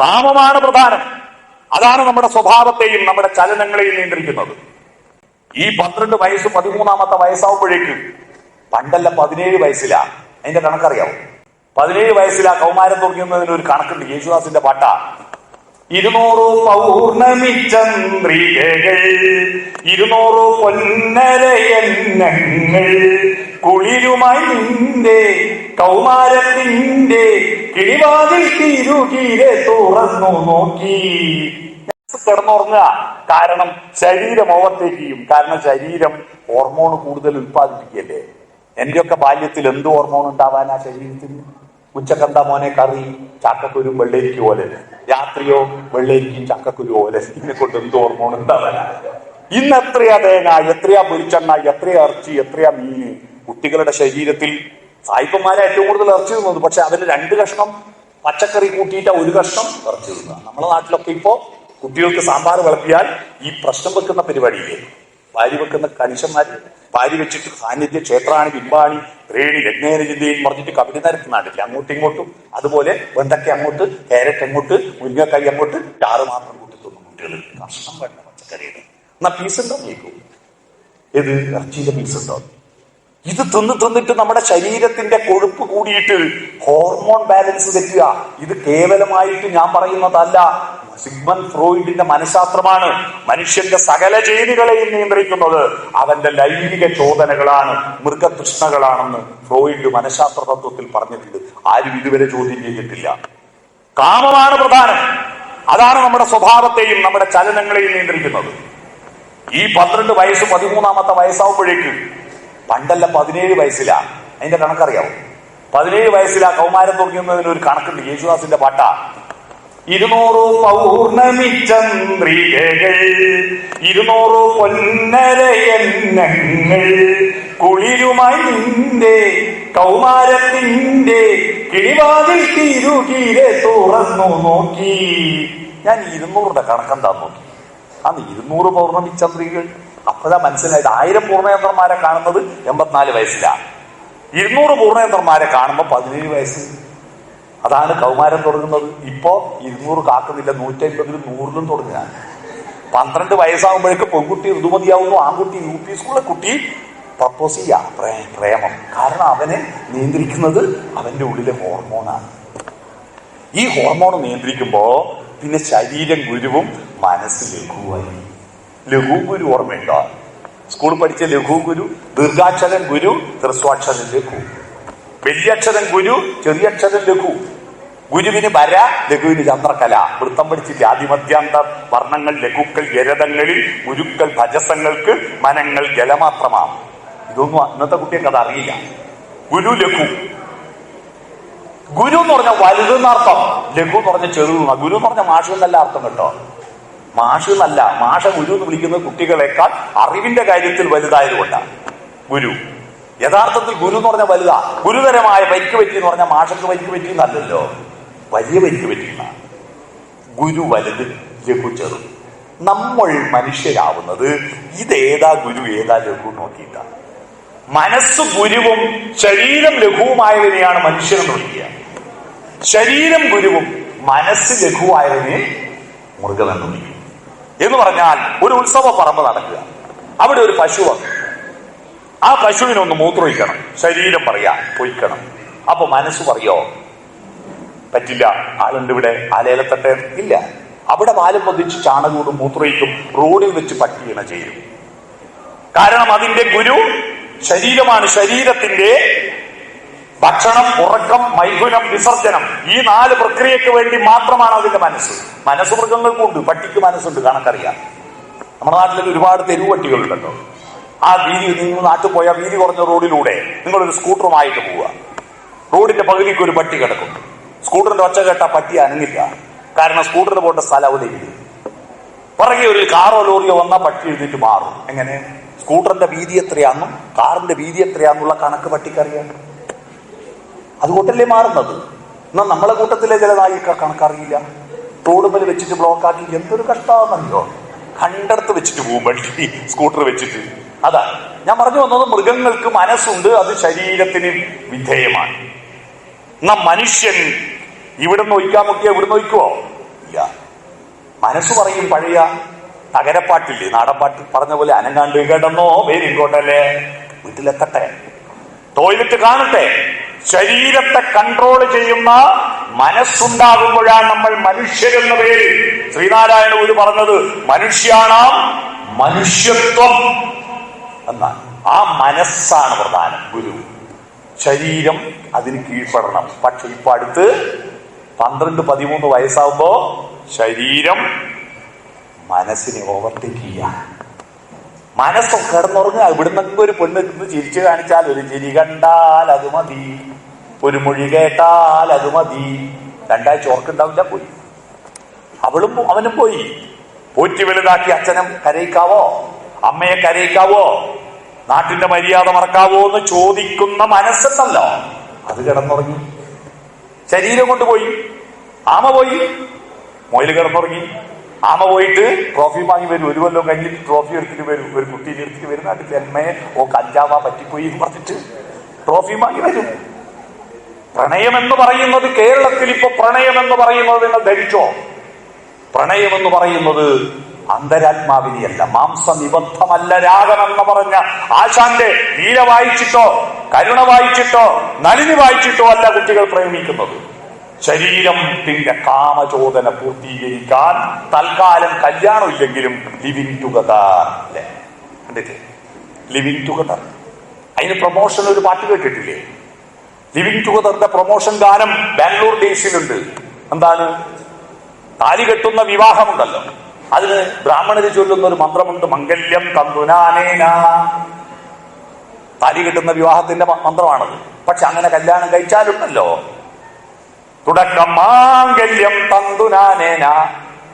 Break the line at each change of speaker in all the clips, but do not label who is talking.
കാമമാണ് പ്രധാനം. അതാണ് നമ്മുടെ സ്വഭാവത്തെയും നമ്മുടെ ചലനങ്ങളെയും നിയന്ത്രിക്കുന്നത്. ഈ പന്ത്രണ്ട് വയസ്സ് പതിമൂന്നാമത്തെ വയസ്സാവുമ്പോഴേക്ക് പണ്ടല്ല പതിനേഴ് വയസ്സിലാ അതിന്റെ കണക്കറിയാവും? പതിനേഴ് വയസ്സിലാ കൗമാരം തുടങ്ങുന്നതിന് ഒരു കണക്കുണ്ട് യേശുദാസിന്റെ പാട്ടാ. ഇരുന്നൂറ് പൗർണമി ചന്ദ്രികൾ ഇരുന്നൂറ് പൊന്നരയന്നങ്ങൾ കുളിരുമായി നിന്റെ കൗമാരത്തിന്റെ കിളിവാതിൽ തിരുകീരെ തുറന്നു നോക്കി. കിടന്നുറങ്ങുക. കാരണം ശരീരം ഓവർടേക്ക് ചെയ്യും. കാരണം ശരീരം ഹോർമോൺ കൂടുതൽ ഉത്പാദിപ്പിക്കല്ലേ എന്റെയൊക്കെ ബാല്യത്തിൽ എന്ത് ഹോർമോൺ ഉണ്ടാവാനാ ശരീരത്തിന് ഉച്ചക്കന്ത മോനെ കറി ചാക്കക്കുരു വെള്ളരിക്ക് പോലെ. രാത്രിയോ വെള്ളരിക്കും ചക്കക്കുരു പോലെ. ഇതിനെ കൊണ്ട് എന്ത് ഹോർമോൺ ഉണ്ടാവാനാ? ഇന്ന് എത്രയാ തേങ്ങ? എത്രയാ പൊരിച്ചെണ്ണ? എത്രയാ ഇറച്ചി? എത്രയാ മീന് കുട്ടികളുടെ ശരീരത്തിൽ സായിപ്പന്മാരെ ഏറ്റവും കൂടുതൽ ഇറച്ചി തിന്നത് പക്ഷെ അതിന് രണ്ട് കഷ്ണം പച്ചക്കറി കൂട്ടിയിട്ട് ഒരു കഷ്ണം ഇറച്ചി തിന്നുക നമ്മുടെ നാട്ടിലൊക്കെ ഇപ്പോ കുട്ടികൾക്ക് സാമ്പാർ വിളമ്പിയാൽ ഈ പ്രശ്നം വെക്കുന്ന പരിപാടിയില്ലേ? ഭാര്യ വെക്കുന്ന കണിശന്മാര് ഭാര്യ വെച്ചിട്ട് സാന്നിധ്യ ക്ഷേത്രാണി ബിംബാണി ത്രേണി രജ്ഞേന ചിന്തയും പറഞ്ഞിട്ട് കവിത നിരക്ക് നാട്ടില്ല. അങ്ങോട്ടും ഇങ്ങോട്ടും അതുപോലെ വെണ്ടയ്ക്ക അങ്ങോട്ട് കാരറ്റ് അങ്ങോട്ട് മുരിങ്ങക്കായി അങ്ങോട്ട് ചാറ് മാത്രം കൂട്ടി തിന്നും കുട്ടികൾ കഷ്ണം വേണ്ട പച്ചക്കറിയുടെ. എന്നാ പീസ് ഉണ്ടോ? കേൾക്കും ഏത്? ഇറച്ചിയിലെ പീസ് ഉണ്ടോ? ഇത് തിന്ന് തിന്നിട്ട് നമ്മുടെ ശരീരത്തിന്റെ കൊഴുപ്പ് കൂടിയിട്ട് ഹോർമോൺ ബാലൻസ് തെറ്റുക. ഇത് കേവലമായിട്ട് ഞാൻ പറയുന്നതല്ല. സിഗ്മൻ ഫ്രോയിഡിന്റെ മനഃശാസ്ത്രമാണ് മനുഷ്യന്റെ സകല ജയിലുകളെയും നിയന്ത്രിക്കുന്നത്. അവന്റെ ലൈംഗിക ചോദനകളാണ് മൃഗതൃഷ്ണകളാണെന്ന് ഫ്രോയിഡ് മനഃശാസ്ത്ര തത്വത്തിൽ പറഞ്ഞിട്ടുണ്ട്. ആരും ഇതുവരെ ചോദ്യം ചെയ്തിട്ടില്ല. കാമമാണ് പ്രധാനം. അതാണ് നമ്മുടെ സ്വഭാവത്തെയും നമ്മുടെ ചലനങ്ങളെയും നിയന്ത്രിക്കുന്നത്. ഈ പന്ത്രണ്ട് വയസ്സ് പതിമൂന്നാമത്തെ വയസ്സാവുമ്പോഴേക്ക് പണ്ടല്ല പതിനേഴ് വയസ്സിലാ. അതിന്റെ കണക്കറിയാവും? പതിനേഴ് വയസ്സിലാ കൗമാരം തുടങ്ങുന്നതിന് ഒരു കണക്കുണ്ട്. യേശുദാസിന്റെ പാട്ട. ഇരുന്നൂറ് പൗർണമി ചന്ദ്രികകൾ ഇരുന്നൂറ് പൊന്നരയന്നങ്ങൾ കുളിരുമായി നിന്റെ കൗമാരത്തിന്റെ കിളിവാതിൽ തിരുകീരെ തുറന്നു നോക്കി. ഞാൻ ഇരുന്നൂറിന്റെ കണക്കെന്താ നോക്കി? അന്ന് ഇരുന്നൂറ് പൗർണമി ചന്ദ്രികൾ അപ്പോഴാ മനസ്സിലായത്. ആയിരം പൂർണയന്ത്രന്മാരെ കാണുന്നത് എൺപത്തിനാല് വയസ്സിലാണ് ഇരുന്നൂറ് പൂർണയന്ത്രന്മാരെ കാണുമ്പോൾ പതിനേഴ് വയസ്സ്. അതാണ് കൗമാരം തുടങ്ങുന്നത്. ഇപ്പോ ഇരുന്നൂറ് കാക്കുന്നില്ല നൂറ്റമ്പതിലും നൂറിലും തുടങ്ങുക. പന്ത്രണ്ട് വയസ്സാകുമ്പോഴേക്ക് പെൺകുട്ടി ഋതുമതിയാവുന്നു ആൺകുട്ടി യു പി സ്കൂളിലെ കുട്ടി പ്രപ്പോസ് ചെയ്യാ പ്രേമം. കാരണം അവനെ നിയന്ത്രിക്കുന്നത് അവന്റെ ഉള്ളിലെ ഹോർമോണാണ്. ഈ ഹോർമോൺ നിയന്ത്രിക്കുമ്പോ പിന്നെ ശരീരം ഗുരുവും മനസ്സ് ലഘുവായി ലഘു ഗുരു ഓർമ്മയുണ്ടോ? സ്കൂൾ പഠിച്ച ലഘു ഗുരു ദീർഘാക്ഷരൻ ഗുരു ഹൃസ്വാക്ഷരൻ ലഘു. വലിയക്ഷരൻ ഗുരു ചെറിയക്ഷരൻ ലഘു. ഗുരുവിന് വര ലഘുവിന് ചന്ദ്രകല. വൃത്തം പഠിച്ചിട്ട് ആദിമധ്യാന്ത വർണങ്ങൾ ലഘുക്കൾ ഗരതങ്ങളിൽ ഗുരുക്കൾ ഭജസങ്ങൾക്ക് മനങ്ങൾ ജലമാത്രമാണ് ഇതൊന്നും അന്നത്തെ കുട്ടികൾക്ക് അത് അറിയില്ല. ഗുരു ലഘു. ഗുരു എന്ന് പറഞ്ഞാൽ വലുതെന്നർത്ഥം. ലഘു എന്ന് പറഞ്ഞ ചെറുതെന്ന. ഗുരു എന്ന് പറഞ്ഞ മാഷെന്നല്ല അർത്ഥം കേട്ടോ. മാഷ് എന്നല്ല മാഷ ഗുരു എന്ന് വിളിക്കുന്ന കുട്ടികളെക്കാൾ അറിവിന്റെ കാര്യത്തിൽ വലുതായതുകൊണ്ടാണ് ഗുരു. യഥാർത്ഥത്തിൽ ഗുരു എന്ന് പറഞ്ഞാൽ വലുതാ. ഗുരുതരമായ പരിക്ക് പറ്റി എന്ന് പറഞ്ഞാൽ മാഷക്ക് പരിക്ക് പറ്റി എന്നല്ലല്ലോ. വലിയ പരിക്ക് എന്നാണ് ഗുരു വലുത് ലഘു ചെറു നമ്മൾ മനുഷ്യരാവുന്നത് ഇതേതാ ഗുരു ഏതാ ലഘു നോക്കിയിട്ടാണ് മനസ്സ് ഗുരുവും ശരീരം ലഘുവുമായതിനെയാണ് മനുഷ്യൻ വിളിക്കുക. ശരീരം ഗുരുവും മനസ്സ് ലഘുവായതിനെ മൃഗമെന്ന് വിളിക്കും എന്ന് പറഞ്ഞാൽ ഒരു ഉത്സവ പറമ്പ് നടക്കുക. അവിടെ ഒരു പശു വന്നു. ആ പശുവിനൊന്ന് മൂത്രമൊഴിക്കണം. ശരീരം പറയാ പൊയ്ക്കണം. അപ്പൊ മനസ്സ് പറയോ പറ്റില്ല ആളുണ്ട് ഇവിടെ ആലേലത്തട്ടെ ഇല്ല. അവിടെ പാലും പൊതിച്ച് ചാണകൂടും മൂത്രയിക്കും റോഡിൽ വെച്ച് പട്ടിയണ ചെയ്യും. കാരണം അതിന്റെ ഗുരു ശരീരമാണ് ശരീരത്തിന്റെ ഭക്ഷണം ഉറക്കം മൈഥുനം വിസർജനം ഈ നാല് പ്രക്രിയക്ക് വേണ്ടി മാത്രമാണ് അതിന്റെ മനസ്സ്. മനസ്സ് മൃഗങ്ങൾക്കുണ്ട് പട്ടിക്ക് മനസ്സുണ്ട് കണക്കറിയാം. നമ്മുടെ നാട്ടിൽ ഒരുപാട് തെരുവട്ടികളുണ്ടല്ലോ ആ വീതി നിങ്ങൾ നാട്ടിൽ പോയ വീതി കുറഞ്ഞ റോഡിലൂടെ നിങ്ങളൊരു സ്കൂട്ടറുമായിട്ട് പോവുക. റോഡിന്റെ പകുതിക്ക് ഒരു പട്ടി കിടക്കും. സ്കൂട്ടറിന്റെ ഒച്ച കേട്ട പട്ടി അനങ്ങില്ല. കാരണം സ്കൂട്ടറിന് പോട്ട സ്ഥലം അവിടെ പുറകെ ഒരു കാറോ ലോറിയോ വന്നാൽ പട്ടി എഴുന്നേറ്റ് മാറും. എങ്ങനെ? സ്കൂട്ടറിന്റെ വീതി എത്രയാണെന്നും കാറിന്റെ വീതി എത്രയാണെന്നുള്ള കണക്ക് പട്ടിക്കറിയാം. അതുകൊണ്ടല്ലേ മാറുന്നത്? എന്നാൽ നമ്മളെ കൂട്ടത്തിലെ ചില നായിക്ക കണക്കറിയില്ല. റോഡ് വെച്ചിട്ട് ബ്ലോക്ക് ആക്കി എന്തൊരു കഷ്ടമാണെന്നറിയോ കണ്ടടുത്ത് വെച്ചിട്ട് പോകും വണ്ടി സ്കൂട്ടർ വെച്ചിട്ട്. അതാണ് ഞാൻ പറഞ്ഞു വന്നത് മൃഗങ്ങൾക്ക് മനസ്സുണ്ട് അത് ശരീരത്തിന് വിധേയമാണ്. എന്നാ മനുഷ്യൻ ഇവിടെ നോയിക്കാൻ നോക്കിയാൽ ഇവിടെ ഇല്ല. മനസ്സ് പറയും പഴയ നഗരപ്പാട്ടില്ലേ നാടൻപാട്ട്. പറഞ്ഞ പോലെ അനങ്ങാണ്ട് കിടന്നോ വേരിക്കോട്ടല്ലേ വീട്ടിലെത്തട്ടെ. ടോയ്ലറ്റ് കാണട്ടെ. ശരീരത്തെ കൺട്രോൾ ചെയ്യുന്ന മനസ്സുണ്ടാകുമ്പോഴാണ് നമ്മൾ മനുഷ്യരെന്ന പേര് ശ്രീനാരായണ ഗുരു പറഞ്ഞത് മനുഷ്യാണ് മനുഷ്യത്വം എന്നാണ്. ആ മനസ്സാണ് പ്രധാനം ഗുരു. ശരീരം അതിന് കീഴ്പ്പെടണം. പക്ഷെ ഇപ്പൊ അടുത്ത് പന്ത്രണ്ട് പതിമൂന്ന് വയസ്സാകുമ്പോ ശരീരം മനസ്സിനെ ഓവർടേക്ക് ചെയ്യാ. മനസ്സൊക്കെ കിടന്നുറങ്ങുക. ഇവിടുന്നൊക്കെ ഒരു പെണ്ണ് ചിരിച്ചു കാണിച്ചാൽ ഒരു ചിരി കണ്ടാൽ അത് മതി. ഒരു മൊഴി കേട്ടാൽ അത് മതി. രണ്ടാഴ്ച ഓർക്കുണ്ടാവില്ല പോയി. അവളും അവനും പോയി. പോറ്റി വലുതാക്കി അച്ഛനും കരയിക്കാവോ? അമ്മയെ കരയിക്കാവോ? നാട്ടിന്റെ മര്യാദ മറക്കാവോ എന്ന് ചോദിക്കുന്ന മനസ്സുണ്ടല്ലോ അത് കിടന്നുറങ്ങി. ശരീരം കൊണ്ടുപോയി ആമ പോയി. മൊയിൽ കിടന്നുറങ്ങി. ആമ പോയിട്ട് ട്രോഫി വാങ്ങി വരും. ഒരു കൊല്ലം കഴിഞ്ഞിട്ട് ട്രോഫി എടുത്തിട്ട് വരും. ഒരു കുട്ടീനെ എടുത്തിട്ട് വരും. നാട്ടിൽ ജന്മയെ ഓ കഞ്ചാവ പറ്റിപ്പോയി പറഞ്ഞിട്ട് ട്രോഫി വാങ്ങി വരും. പ്രണയം എന്ന് പറയുന്നത് കേരളത്തിൽ ഇപ്പൊ പ്രണയം എന്ന് പറയുന്നത് നിങ്ങൾ ധരിച്ചോ? പ്രണയം എന്ന് പറയുന്നത് അന്തരാത്മാവിനെയല്ല മാംസനിബദ്ധമല്ല രാഗമെന്ന് പറഞ്ഞ ആശാന്റെ ലീല വായിച്ചിട്ടോ കരുണ വായിച്ചിട്ടോ നളിനി വായിച്ചിട്ടോ അല്ല കുട്ടികൾ പ്രേമിക്കുന്നത്. ശരീരം പിന്നെ കാമചോദന പൂർത്തീകരിക്കാൻ തൽക്കാലം കല്യാണം ഇല്ലെങ്കിലും ലിവിങ് ടുഗദർ അല്ലേ കണ്ടില്ലേ? ലിവിങ് ടുഗദർ അതിന് പ്രൊമോഷൻ ഒരു പാട്ട് കേട്ടിട്ടില്ലേ? ലിവിങ് ടുഗദറിന്റെ പ്രൊമോഷൻ ഗാനം ബാംഗ്ലൂർ ഡേയ്സിലുണ്ട്. എന്താണ്? താലി കെട്ടുന്ന വിവാഹമുണ്ടല്ലോ. അതിന് ബ്രാഹ്മണര് ചൊല്ലുന്ന ഒരു മന്ത്രമുണ്ട് മംഗല്യം തന്തുനാനേന. താലി കെട്ടുന്ന വിവാഹത്തിന്റെ മന്ത്രമാണത്. പക്ഷെ അങ്ങനെ കല്യാണം കഴിച്ചാലുണ്ടല്ലോ. തുടക്കം മാംഗല്യം തന്തുനാനേന.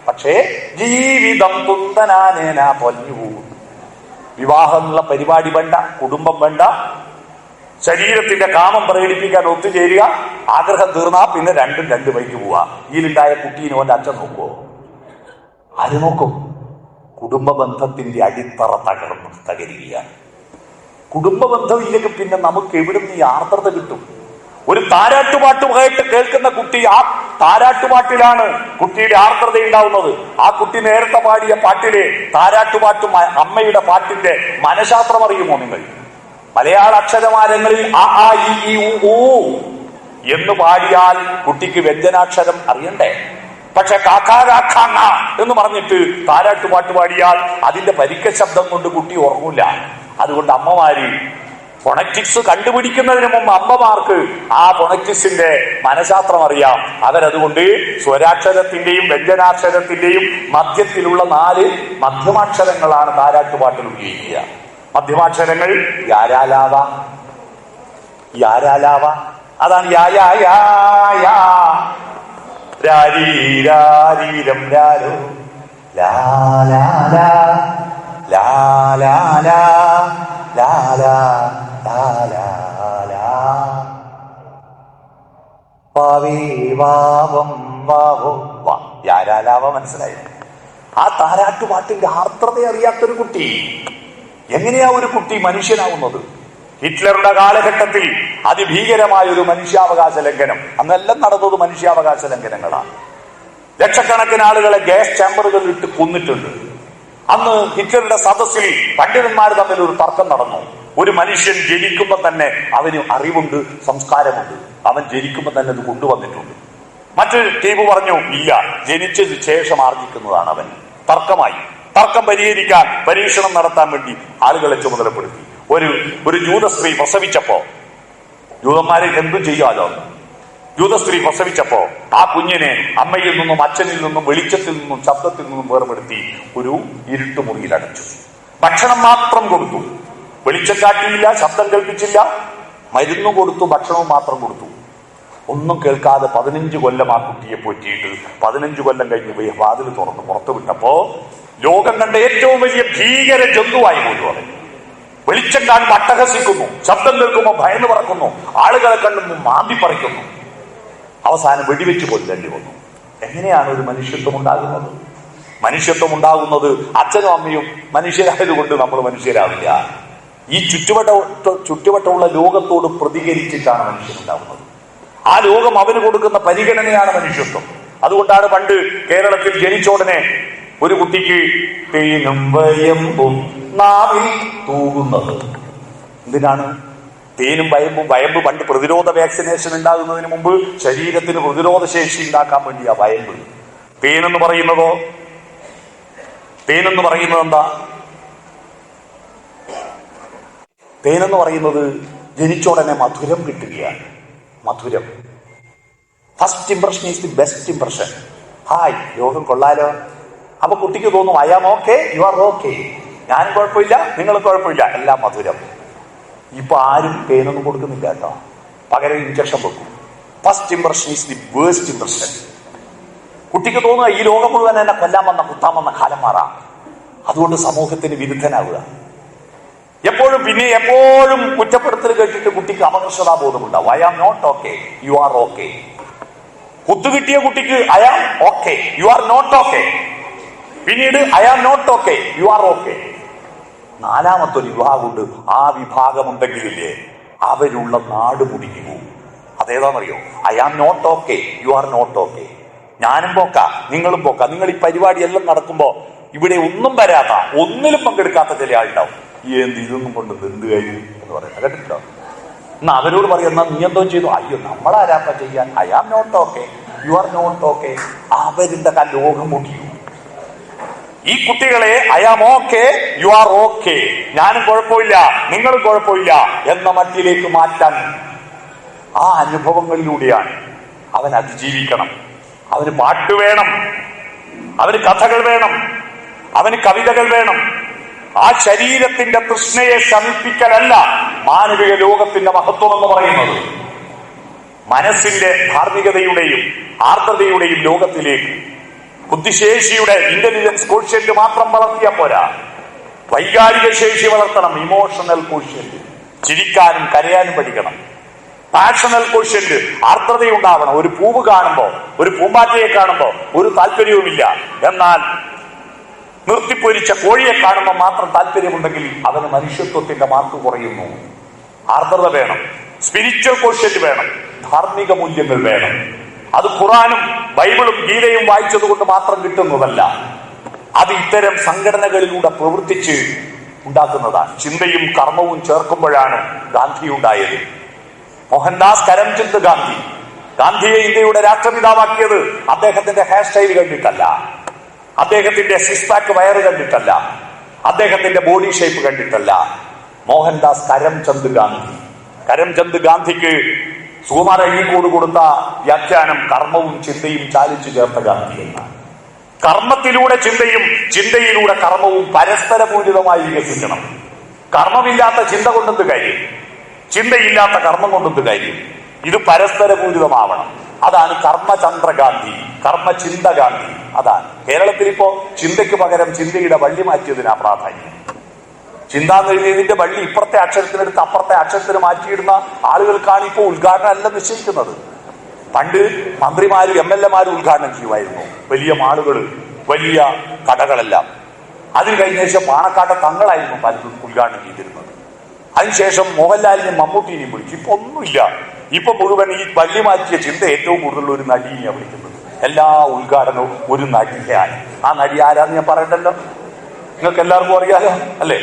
പക്ഷേ ജീവിതം തുന്തനാനേന പോകും വിവാഹമുള്ള പരിപാടി വേണ്ട കുടുംബം വേണ്ട ശരീരത്തിന്റെ കാമം പ്രകടിപ്പിക്കാൻ ഒത്തുചേരുക ആഗ്രഹം തീർന്നാ പിന്നെ രണ്ടും രണ്ട് വഴിക്ക് പോവാ. ഇതിലുണ്ടായ കുട്ടീനെ ഓന്റെ അച്ഛൻ നോക്കുവോ? ആര് നോക്കും? കുടുംബ ബന്ധത്തിന്റെ അടിത്തറ തകർന്ന് തകരുക കുടുംബ ബന്ധമില്ലെങ്കിൽ പിന്നെ നമുക്ക് എവിടുന്ന് ഈ ആർദ്രത കിട്ടും? ഒരു താരാട്ടുപാട്ടുമായിട്ട് കേൾക്കുന്ന കുട്ടി ആ താരാട്ടുപാട്ടിലാണ് കുട്ടിയുടെ ആർദ്രത ഉണ്ടാവുന്നത്. ആ കുട്ടി നേരത്തെ പാടിയ പാട്ടിലെ താരാട്ടുപാട്ടും അമ്മയുടെ പാട്ടിന്റെ മനഃശാസ്ത്രം അറിയുമോ നിങ്ങൾ? മലയാള അക്ഷരമാലങ്ങളിൽ ആ ആ ഇ ഈ ഊ എന്ന് പാടിയാൽ കുട്ടിക്ക് വ്യഞ്ജനാക്ഷരം അറിയണ്ടേ? പക്ഷെ കാക്കാരാക്കാങ്ങ എന്ന് പറഞ്ഞിട്ട് താരാട്ട് പാട്ട് പാടിയാൽ അതിന്റെ പരിക്ക ശബ്ദം കൊണ്ട് കുട്ടി ഉറങ്ങൂല. അതുകൊണ്ട് അമ്മമാര് ഫൊണറ്റിക്സ് കണ്ടുപിടിക്കുന്നതിന് മുമ്പ് അമ്മമാർക്ക് ആ ഫൊണറ്റിക്സിന്റെ മനഃശാസ്ത്രം അറിയാം. അവരതുകൊണ്ട് സ്വരാക്ഷരത്തിന്റെയും വ്യഞ്ജനാക്ഷരത്തിന്റെയും മധ്യത്തിലുള്ള നാല് മധ്യമാക്ഷരങ്ങളാണ് താരാട്ടുപാട്ടിൽ ഉപയോഗിക്കുക. മധ്യമാക്ഷരങ്ങൾ യാരാലാവ യാരാലാവ. അതാണ് യാ യാ യാ യാ. രാരീരാരീരം രാരോ ലാ ലാ ലാ. ലാ ലാ വാവേ വാവം വാവോ. വാ യാരാലാവ മനസ്സിലായി ആ താരാട്ടുപാട്ടിന്റെ ആർദ്രത അറിയാത്തൊരു കുട്ടി. എങ്ങനെയാ ഒരു കുട്ടി മനുഷ്യനാവുന്നത്? ഹിറ്റ്ലറുടെ കാലഘട്ടത്തിൽ അതിഭീകരമായ ഒരു മനുഷ്യാവകാശ ലംഘനം. അന്നെല്ലാം നടന്നത് മനുഷ്യാവകാശ ലംഘനങ്ങളാണ്. ലക്ഷക്കണക്കിന് ആളുകളെ ഗ്യാസ് ചാമ്പറുകളിൽ ഇട്ട് കൊന്നിട്ടുണ്ട്. അന്ന് ഹിറ്റ്ലറുടെ സദസ്സിൽ പണ്ഡിതന്മാർ തമ്മിൽ ഒരു തർക്കം നടന്നു. ഒരു മനുഷ്യൻ ജനിക്കുമ്പോൾ തന്നെ അവന് അറിവുണ്ട് സംസ്കാരമുണ്ട്. അവൻ ജനിക്കുമ്പോൾ തന്നെ അത് കൊണ്ടുവന്നിട്ടുണ്ട്. മറ്റൊരു ടീം പറഞ്ഞു ഇല്ല ജനിച്ചതിന് ശേഷം ആർജിക്കുന്നതാണ് അവൻ. തർക്കമായി. തർക്കം പരിഹരിക്കാൻ പരീക്ഷണം നടത്താൻ വേണ്ടി ആളുകളെ ചുമതലപ്പെടുത്തി. ഒരു ഒരു ജൂത സ്ത്രീ പ്രസവിച്ചപ്പോ ജൂതന്മാരെ എന്തും ചെയ്യാലോ? ജൂത സ്ത്രീ പ്രസവിച്ചപ്പോ ആ കുഞ്ഞിനെ അമ്മയിൽ നിന്നും അച്ഛനിൽ നിന്നും വെളിച്ചത്തിൽ നിന്നും ശബ്ദത്തിൽ നിന്നും വേർപെടുത്തി ഒരു ഇരുട്ടുമുറിയിൽ അടച്ചു. ഭക്ഷണം മാത്രം കൊടുത്തു. വെളിച്ചം കാട്ടിയില്ല ശബ്ദം കേൾപ്പിച്ചില്ല. മരുന്നും കൊടുത്തു ഭക്ഷണവും മാത്രം കൊടുത്തു. ഒന്നും കേൾക്കാതെ പതിനഞ്ച് കൊല്ലം ആ കുട്ടിയെ പോറ്റിയിട്ട് പതിനഞ്ച് കൊല്ലം കഴിഞ്ഞ് പോയി വാതിൽ തുറന്ന് പുറത്തു വിട്ടപ്പോ ലോകം കണ്ട ഏറ്റവും വലിയ ഭീകര ജന്തുവായി പോലും അവൻ. വെളിച്ചം കാണുമ്പോൾ അട്ടഹസിക്കുന്നു ശബ്ദം കേൾക്കുമ്പോൾ ഭയന്ന് പറക്കുന്നു ആളുകളെ കണ്ടുമ്പോൾ മാമ്പി പറിക്കുന്നു. അവസാനം വെടിവെച്ച് കൊല്ലേണ്ടി വന്നു. എങ്ങനെയാണ് ഒരു മനുഷ്യത്വം ഉണ്ടാകുന്നത്? മനുഷ്യത്വം ഉണ്ടാകുന്നത് അച്ഛനും അമ്മയും മനുഷ്യരായതുകൊണ്ട് നമ്മൾ മനുഷ്യരാവില്ല. ഈ ചുറ്റുവട്ട ചുറ്റുവട്ടമുള്ള ലോകത്തോട് പ്രതികരിച്ചിട്ടാണ് മനുഷ്യൻ ഉണ്ടാകുന്നത്. ആ ലോകം അവന് കൊടുക്കുന്ന പരിഗണനയാണ് മനുഷ്യത്വം. അതുകൊണ്ടാണ് പണ്ട് കേരളത്തിൽ ജനിച്ചോടനെ ഒരു കുട്ടിക്ക് തേനും വയമ്പും നാവിൽ തൂകുന്നത്. എന്തിനാണ്? തേനും വയമ്പും വയമ്പ് പണ്ട് പ്രതിരോധ വാക്സിനേഷൻ ഉണ്ടാകുന്നതിന് മുമ്പ് ശരീരത്തിന് പ്രതിരോധ ശേഷി ഉണ്ടാക്കാൻ വേണ്ടിയാ വയമ്പ്. തേനെന്ന് പറയുന്നതോ? തേനെന്ന് പറയുന്നത് എന്താ? തേനെന്ന് പറയുന്നത് ജനിച്ചോടനെ മധുരം കിട്ടുകയാണ്. മധുരം. First impression is the best impression hi യോഗം കൊള്ളാലോ. അപ്പൊ കുട്ടിക്ക് തോന്നും I am okay you are okay ഞാൻ കുഴപ്പമില്ല നിങ്ങൾ കുഴപ്പമില്ല എല്ലാം മധുരം. ഇപ്പൊ ആരും പെയിനൊന്നും കൊടുക്കുന്നില്ല കേട്ടോ. പകരം ഇഞ്ചക്ഷൻ വെക്കും first impression is the waste impression കുട്ടിക്ക് തോന്നുക ഈ ലോകം മുഴുവൻ എന്നെ കൊല്ലാൻ വന്ന കുത്താൻ വന്ന കാലം മാറാം. അതുകൊണ്ട് സമൂഹത്തിന് വിരുദ്ധനാവുക. എപ്പോഴും പിന്നെ എപ്പോഴും കുറ്റപ്പെടുത്തൽ കേട്ടിട്ട് കുട്ടിക്ക് അപകർഷതാ ബോധമുണ്ടാവും I am not okay you are okay കുത്തുകിട്ടിയ കുട്ടിക്ക് I am okay you are not okay പിന്നീട് I am not okay you are okay നാലാമത്തെ ഒരു വിഭാഗമുണ്ട്. ആ വിഭാഗമുണ്ടെങ്കിലില്ലേ അവരുള്ള നാട് മുടിഞ്ഞു അതേതാണെന്നറിയോ I am not okay you are not okay ഞാനും പോക്ക നിങ്ങളും പോക്ക. നിങ്ങൾ ഈ പരിപാടി എല്ലാം നടക്കുമ്പോ ഇവിടെ ഒന്നും വരാത്ത ഒന്നിലും പങ്കെടുക്കാത്ത ചില ആളുണ്ടാവും. ഈ എന്ത് ഇതൊന്നും കൊണ്ട് എന്ത് കാര്യം എന്ന് പറയുന്നത് കേട്ടിട്ടുണ്ടോ? എന്നാ അവരോട് പറയും എന്നാ നീ എന്തോ ചെയ്തു? അയ്യോ നമ്മളാരാപ്പ ചെയ്യാൻ? I am not okay you are not okay അവരിന്റെ ലോകം മുടിയും. ഈ കുട്ടികളെ I am okay you are okay ഞാനും കുഴപ്പമില്ല. നിങ്ങളും കുഴപ്പമില്ല എന്ന മട്ടിലേക്ക് മാറ്റാൻ ആ അനുഭവങ്ങളിലൂടെയാണ് അവൻ അതിജീവിക്കണം. അവന് പാട്ട് വേണം. അവന് കഥകൾ വേണം. അവന് കവിതകൾ വേണം. ആ ശരീരത്തിന്റെ തൃഷ്ണയെ ശമിപ്പിക്കലല്ല മാനവിക ലോകത്തിന്റെ മഹത്വം എന്ന് പറയുന്നത്. മനസ്സിന്റെ ധാർമ്മികതയുടെയും ആർദ്രതയുടെയും ലോകത്തിലേക്ക് ബുദ്ധിശേഷിയുടെ ഇന്റലിജൻസ് കോഷ്യന്റ് മാത്രം വളർത്തിയാൽ പോരാ. വൈകാരിക ശേഷി വളർത്തണം ഇമോഷണൽ കോഷ്യന്റ് ചിരിക്കാനും കരയാനും പഠിക്കണം. പാഷണൽ കോഷ്യന്റ് ആർദ്രതയുണ്ടാവണം. ഒരു പൂവ് കാണുമ്പോ ഒരു പൂമ്പാറ്റയെ കാണുമ്പോ ഒരു താല്പര്യവുമില്ല. എന്നാൽ നിർത്തിപ്പൊരിച്ച കോഴിയെ കാണുമ്പോൾ മാത്രം താല്പര്യമുണ്ടെങ്കിൽ അവന് മനുഷ്യത്വത്തിന്റെ മാർക്ക് കുറയുന്നു. ആർദ്രത വേണം. സ്പിരിച്വൽ കോഷ്യറ്റ് വേണം. ധാർമ്മിക മൂല്യങ്ങൾ വേണം. അത് ഖുറാനും ബൈബിളും ഗീതയും വായിച്ചത് കൊണ്ട് മാത്രം കിട്ടുന്നതല്ല. അത് ഇത്തരം സംഘടനകളിലൂടെ പ്രവർത്തിച്ച് ഉണ്ടാക്കുന്നതാണ്. ചിന്തയും കർമ്മവും ചേർക്കുമ്പോഴാണ് ഗാന്ധി ഉണ്ടായത്. മോഹൻദാസ് കരംചന്ദ് ഗാന്ധി. ഗാന്ധിയെ ഇന്ത്യയുടെ രാഷ്ട്രപിതാവാക്കിയത് അദ്ദേഹത്തിന്റെ ഹെയർ സ്റ്റൈൽ കണ്ടിട്ടല്ല. അദ്ദേഹത്തിന്റെ സിക്സ് പാക്ക് വയറ് കണ്ടിട്ടല്ല. അദ്ദേഹത്തിന്റെ ബോഡി ഷേപ്പ് കണ്ടിട്ടല്ല. മോഹൻദാസ് കരംചന്ദ് ഗാന്ധി. കരംചന്ദ് ഗാന്ധിക്ക് സുകുമാര അഴീക്കോട് കൊടുത്ത വ്യാഖ്യാനം കർമ്മവും ചിന്തയും ചാലിച്ചു ചേർത്ത ഗാന്ധി എന്നാണ്. കർമ്മത്തിലൂടെ ചിന്തയും ചിന്തയിലൂടെ കർമ്മവും പരസ്പര പൂരിതമായി വികസിക്കണം. കർമ്മമില്ലാത്ത ചിന്ത കൊണ്ടെന്ത് കാര്യം? ചിന്തയില്ലാത്ത കർമ്മം കൊണ്ടെന്ത് കാര്യം? ഇത് പരസ്പര പൂരിതമാവണം അതാണ് കർമ്മചന്ദ്ര ഗാന്ധി കർമ്മചിന്ത ഗാന്ധി അതാണ്. കേരളത്തിൽ ഇപ്പോ ചിന്തയ്ക്ക് പകരം ചിന്തയുടെ വള്ളി മാറ്റിയതിനാ പ്രാധാന്യം. ചിന്താന്ന് എഴുതിയതിന്റെ വള്ളി ഇപ്പുറത്തെ അക്ഷരത്തിനെടുത്ത് അപ്പുറത്തെ അക്ഷരത്തിന് മാറ്റിയിടുന്ന ആളുകൾക്കാണ് ഇപ്പോൾ ഉദ്ഘാടനം അല്ല നിശ്ചയിക്കുന്നത്. പണ്ട് മന്ത്രിമാരും എം എൽ എമാരും ഉദ്ഘാടനം ചെയ്യുമായിരുന്നു. വലിയ മാളുകൾ വലിയ കടകളെല്ലാം. അതിന് കഴിഞ്ഞ ശേഷം പാണക്കാട്ടെ തങ്ങളായിരുന്നു പലതും ഉദ്ഘാടനം ചെയ്തിരുന്നത്. അതിനുശേഷം മോഹൻലാലിനെയും മമ്മൂട്ടിനെയും വിളിച്ചു. ഇപ്പൊ ഒന്നുമില്ല. ഇപ്പൊ മുഴുവൻ ഈ പല്ലി മാറ്റിയ ചിന്ത ഏറ്റവും കൂടുതൽ ഒരു നടിയെയാണ് വിളിക്കുന്നത്. എല്ലാ ഉദ്ഘാടനവും ഒരു നടിയാണ്. ആ നടി ആരാന്ന് ഞാൻ പറയണ്ടല്ലോ? നിങ്ങൾക്ക് എല്ലാവർക്കും അറിയാലോ അല്ലേ?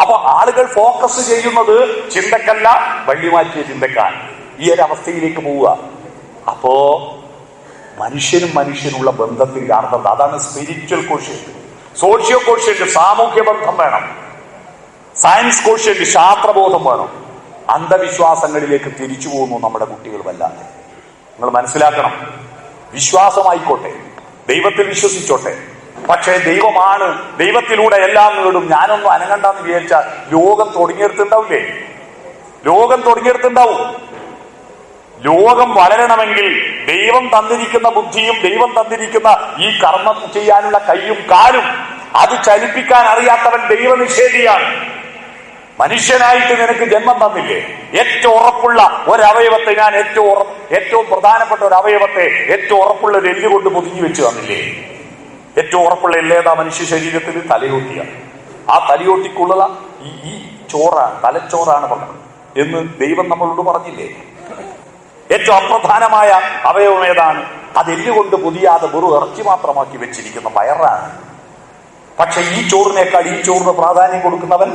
അപ്പൊ ആളുകൾ ഫോക്കസ് ചെയ്യുന്നത് ചിന്തക്കല്ല വള്ളി മാറ്റിയ ചിന്തക്കാണ്. ഈ ഒരു അവസ്ഥയിലേക്ക് പോവുക. അപ്പോ മനുഷ്യനും മനുഷ്യനുള്ള ബന്ധത്തിന്റെ അർത്ഥം അതാണ് സ്പിരിച്വൽ കോഷ്യന്റ് സോഷ്യോ കോഷ്യന്റ് സാമൂഹ്യ ബന്ധം വേണം. സയൻസ് കോഷ്യന്റ് ശാസ്ത്രബോധം വേണം. അന്ധവിശ്വാസങ്ങളിലേക്ക് തിരിച്ചു പോകുന്നു നമ്മുടെ കുട്ടികൾ വല്ലാതെ. നിങ്ങൾ മനസ്സിലാക്കണം. വിശ്വാസമായിക്കോട്ടെ. ദൈവത്തിൽ വിശ്വസിച്ചോട്ടെ. പക്ഷേ ദൈവമാണ് ദൈവത്തിലൂടെ എല്ലാം നേടും. ഞാനൊന്നും അനങ്ങണ്ടെന്ന് വിചാരിച്ചാൽ ലോകം തുടങ്ങിയെടുത്തുണ്ടാവില്ലേ ലോകം തുടങ്ങിയെടുത്തുണ്ടാവും ലോകം വളരണമെങ്കിൽ ദൈവം തന്നിരിക്കുന്ന ബുദ്ധിയും ദൈവം തന്നിരിക്കുന്ന ഈ കർമ്മം ചെയ്യാനുള്ള കൈയും കാലും അത് ചലിപ്പിക്കാൻ അറിയാത്തവൻ ദൈവനിഷേധിയാണ്. മനുഷ്യനായിട്ട് നിനക്ക് ജന്മം തന്നില്ലേ? ഏറ്റവും ഉറപ്പുള്ള ഒരവയവത്തെ ഞാൻ ഏറ്റവും ഉറപ്പ് ഏറ്റവും പ്രധാനപ്പെട്ട ഒരു അവയവത്തെ ഏറ്റവും ഉറപ്പുള്ള ഒരു എല്ല് കൊണ്ട് പൊതിഞ്ഞു വെച്ച് തന്നില്ലേ? ഏറ്റവും ഉറപ്പുള്ള എല്ലേതാ മനുഷ്യ ശരീരത്തിൽ തലയോട്ടിയാണ് ആ തലയോട്ടിക്കുള്ള ഈ ഈ ചോറാണ് തലച്ചോറാണ് പറഞ്ഞത് എന്ന് ദൈവം നമ്മളോട് പറഞ്ഞില്ലേ? ഏറ്റവും അപ്രധാനമായ അവയവം ഏതാണ്? അത് എല്ലുകൊണ്ട് പൊതിയാതെ വെറും ഇറച്ചി മാത്രമാക്കി വെച്ചിരിക്കുന്ന വയറാണ് പക്ഷെ ഈ ചോറിനേക്കാൾ ഈ ചോറിന് പ്രാധാന്യം കൊടുക്കുന്നവൻ